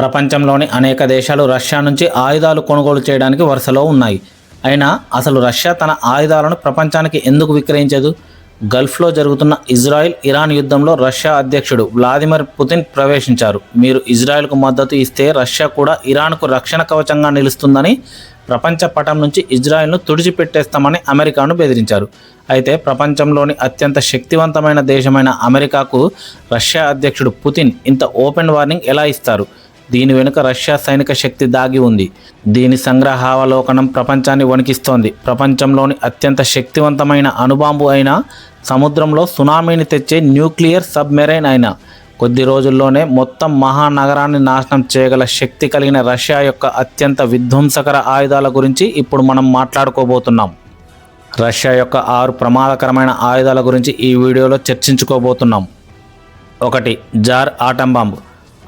ప్రపంచంలోని అనేక దేశాలు రష్యా నుంచి ఆయుధాలు కొనుగోలు చేయడానికి వరుసలో ఉన్నాయి. అయినా అసలు రష్యా తన ఆయుధాలను ప్రపంచానికి ఎందుకు విక్రయించదు? గల్ఫ్లో జరుగుతున్న ఇజ్రాయెల్ ఇరాన్ యుద్ధంలో రష్యా అధ్యక్షుడు వ్లాదిమిర్ పుతిన్ ప్రవేశించారు. మీరు ఇజ్రాయెల్కు మద్దతు ఇస్తే రష్యా కూడా ఇరాన్కు రక్షణ కవచంగా నిలుస్తుందని ప్రపంచ పటం నుంచి ఇజ్రాయెల్ను తుడిచిపెట్టేస్తామని అమెరికాను బెదిరించారు. అయితే ప్రపంచంలోని అత్యంత శక్తివంతమైన దేశమైన అమెరికాకు రష్యా అధ్యక్షుడు పుతిన్ ఇంత ఓపెన్ వార్నింగ్ ఎలా ఇస్తారు? దీని వెనుక రష్యా సైనిక శక్తి దాగి ఉంది. దీని సంగ్రహావలోకనం ప్రపంచాన్ని వణికిస్తోంది. ప్రపంచంలోని అత్యంత శక్తివంతమైన అణుబాంబు అయిన సముద్రంలో సునామీని తెచ్చే న్యూక్లియర్ సబ్మెరైన్ అయిన కొద్ది రోజుల్లోనే మొత్తం మహానగరాన్ని నాశనం చేయగల శక్తి కలిగిన రష్యా యొక్క అత్యంత విధ్వంసకర ఆయుధాల గురించి ఇప్పుడు మనం మాట్లాడుకోబోతున్నాం. రష్యా యొక్క ఆరు ప్రమాదకరమైన ఆయుధాల గురించి ఈ వీడియోలో చర్చించుకోబోతున్నాం. ఒకటి జార్ ఆటం బాంబు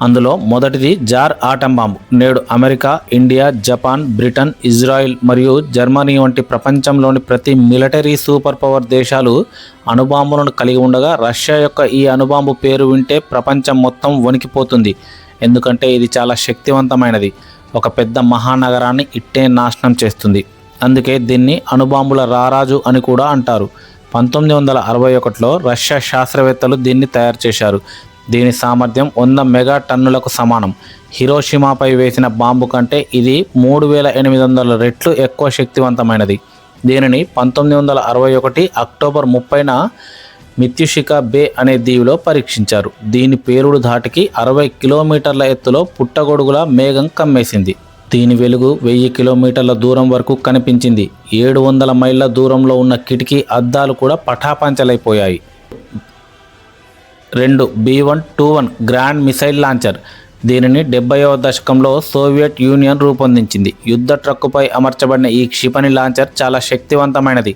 అందులో మొదటిది జార్ ఆటం బాంబు నేడు America India Japan Britain Israel మరియు జర్మనీ వంటి ప్రపంచంలోని ప్రతి మిలిటరీ సూపర్ పవర్ దేశాలు అణుబాంబులను కలిగి ఉండగా రష్యా యొక్క ఈ అణుబాంబు పేరు వింటే ప్రపంచం మొత్తం వణికిపోతుంది. ఎందుకంటే ఇది చాలా శక్తివంతమైనది. ఒక పెద్ద మహానగరాన్ని ఇట్టే నాశనం చేస్తుంది. అందుకే దీన్ని అణుబాంబుల రారాజు అని కూడా అంటారు. పంతొమ్మిది వందల అరవై ఒకటిలో రష్యా శాస్త్రవేత్తలు దీన్ని తయారు చేశారు. దీని సామర్థ్యం వంద మెగా టన్నులకు సమానం. హిరోషిమాపై వేసిన బాంబు కంటే ఇది మూడు వేల ఎనిమిది వందల రెట్లు ఎక్కువ శక్తివంతమైనది. దీనిని పంతొమ్మిది వందల అరవై ఒకటి అక్టోబర్ ముప్పైన మిత్యుషిక బే అనే దీవిలో పరీక్షించారు. దీని పేరుడు ధాటికి అరవై కిలోమీటర్ల ఎత్తులో పుట్టగొడుగుల మేఘం కమ్మేసింది. దీని వెలుగు వెయ్యి కిలోమీటర్ల దూరం వరకు కనిపించింది. ఏడు వందల మైళ్ళ దూరంలో ఉన్న కిటికీ అద్దాలు కూడా పటాపంచలైపోయాయి. రెండు B one two one Grad missile launcher. దీనిని డెబ్బైవ దశకంలో సోవియట్ యూనియన్ రూపొందించింది. యుద్ధ ట్రక్కుపై అమర్చబడిన ఈ క్షిపణి లాంచర్ చాలా శక్తివంతమైనది.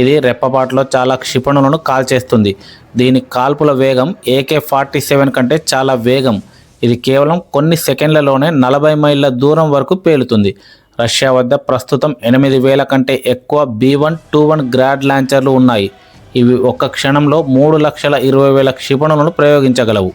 ఇది రెప్పపాటులో చాలా క్షిపణులను కాల్చేస్తుంది. దీని కాల్పుల వేగం ఏకే ఫార్టీ సెవెన్ కంటే చాలా వేగం. ఇది కేవలం కొన్ని సెకండ్లలోనే నలభై మైళ్ళ దూరం వరకు పేలుతుంది. రష్యా వద్ద ప్రస్తుతం ఎనిమిది వేల కంటే ఎక్కువ B one two one Grad లాంచర్లు ఉన్నాయి. ఇవి ఒక్క క్షణంలో మూడు లక్షల ఇరవై వేల క్షిపణులను ప్రయోగించగలవు.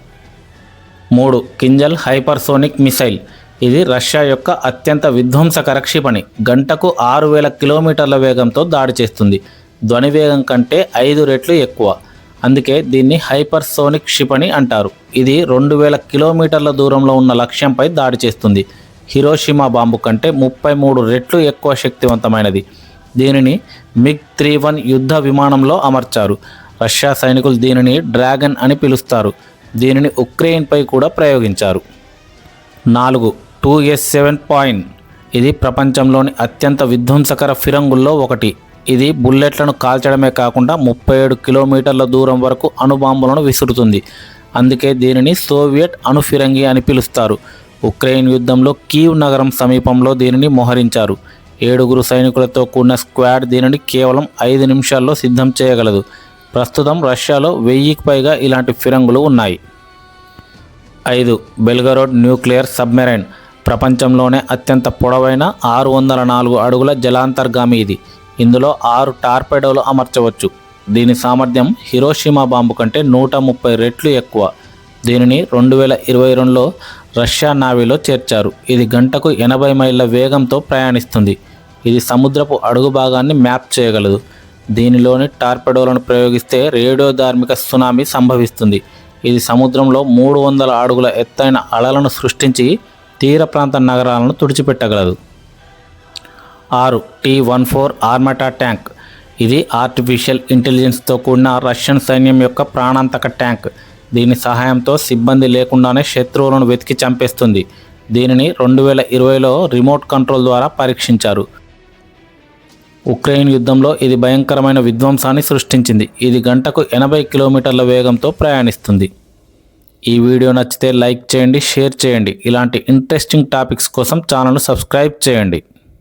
మూడు కింజల్ హైపర్సోనిక్ మిసైల్. ఇది రష్యా యొక్క అత్యంత విధ్వంసకర క్షిపణి. గంటకు ఆరు వేల కిలోమీటర్ల వేగంతో దాడి చేస్తుంది. ధ్వని వేగం కంటే ఐదు రెట్లు ఎక్కువ. అందుకే దీన్ని హైపర్సోనిక్ క్షిపణి అంటారు. ఇది రెండు వేల కిలోమీటర్ల దూరంలో ఉన్న లక్ష్యంపై దాడి చేస్తుంది. హిరోషిమా బాంబు కంటే ముప్పై మూడు రెట్లు ఎక్కువ శక్తివంతమైనది. దీనిని మిగ్ త్రీ వన్ యుద్ధ విమానంలో అమర్చారు. రష్యా సైనికులు దీనిని డ్రాగన్ అని పిలుస్తారు. దీనిని ఉక్రెయిన్పై కూడా ప్రయోగించారు. నాలుగు టూ ఎస్ సెవెన్ పాయింట్. ఇది ప్రపంచంలోని అత్యంత విధ్వంసకర ఫిరంగుల్లో ఒకటి. ఇది బుల్లెట్లను కాల్చడమే కాకుండా ముప్పై ఏడు కిలోమీటర్ల దూరం వరకు అణుబాంబులను విసురుతుంది. అందుకే దీనిని సోవియట్ అణుఫిరంగి అని పిలుస్తారు. ఉక్రెయిన్ యుద్ధంలో కీవ్ నగరం సమీపంలో దీనిని మోహరించారు. ఏడుగురు సైనికులతో కూడిన స్క్వాడ్ దీనిని కేవలం ఐదు నిమిషాల్లో సిద్ధం చేయగలదు. ప్రస్తుతం రష్యాలో వెయ్యికి పైగా ఇలాంటి ఫిరంగులు ఉన్నాయి. ఐదు బెల్గరోడ్ న్యూక్లియర్ సబ్మెరైన్. ప్రపంచంలోనే అత్యంత పొడవైన ఆరు వందల నాలుగు అడుగుల జలాంతర్గామి ఇది. ఇందులో ఆరు టార్పెడోలు అమర్చవచ్చు. దీని సామర్థ్యం హిరోషిమా బాంబు కంటే నూట ముప్పై రెట్లు ఎక్కువ. దీనిని రెండు వేల ఇరవై రెండులో రష్యా నావీలో చేర్చారు. ఇది గంటకు ఎనభై మైళ్ళ వేగంతో ప్రయాణిస్తుంది. ఇది సముద్రపు అడుగు భాగాన్ని మ్యాప్ చేయగలదు. దీనిలోని టార్పెడోలను ప్రయోగిస్తే రేడియో ధార్మిక సునామీ సంభవిస్తుంది. ఇది సముద్రంలో మూడు వందల అడుగుల ఎత్తైన అలలను సృష్టించి తీర ప్రాంత నగరాలను తుడిచిపెట్టగలదు. ఆరు T one four Armata tank. ఇది ఆర్టిఫిషియల్ ఇంటెలిజెన్స్తో కూడిన రష్యన్ సైన్యం యొక్క ప్రాణాంతక ట్యాంక్. దీని సహాయంతో సిబ్బంది లేకుండానే శత్రువులను వెతికి చంపేస్తుంది. దీనిని రెండు వేల ఇరవైలో రిమోట్ కంట్రోల్ ద్వారా పరీక్షించారు. ఉక్రెయిన్ యుద్ధంలో ఇది భయంకరమైన విధ్వంసాన్ని సృష్టించింది. ఇది గంటకు ఎనభై కిలోమీటర్ల వేగంతో ప్రయాణిస్తుంది. ఈ వీడియో నచ్చితే లైక్ చేయండి షేర్ చేయండి. ఇలాంటి ఇంట్రెస్టింగ్ టాపిక్స్ కోసం ఛానల్ను సబ్స్క్రైబ్ చేయండి.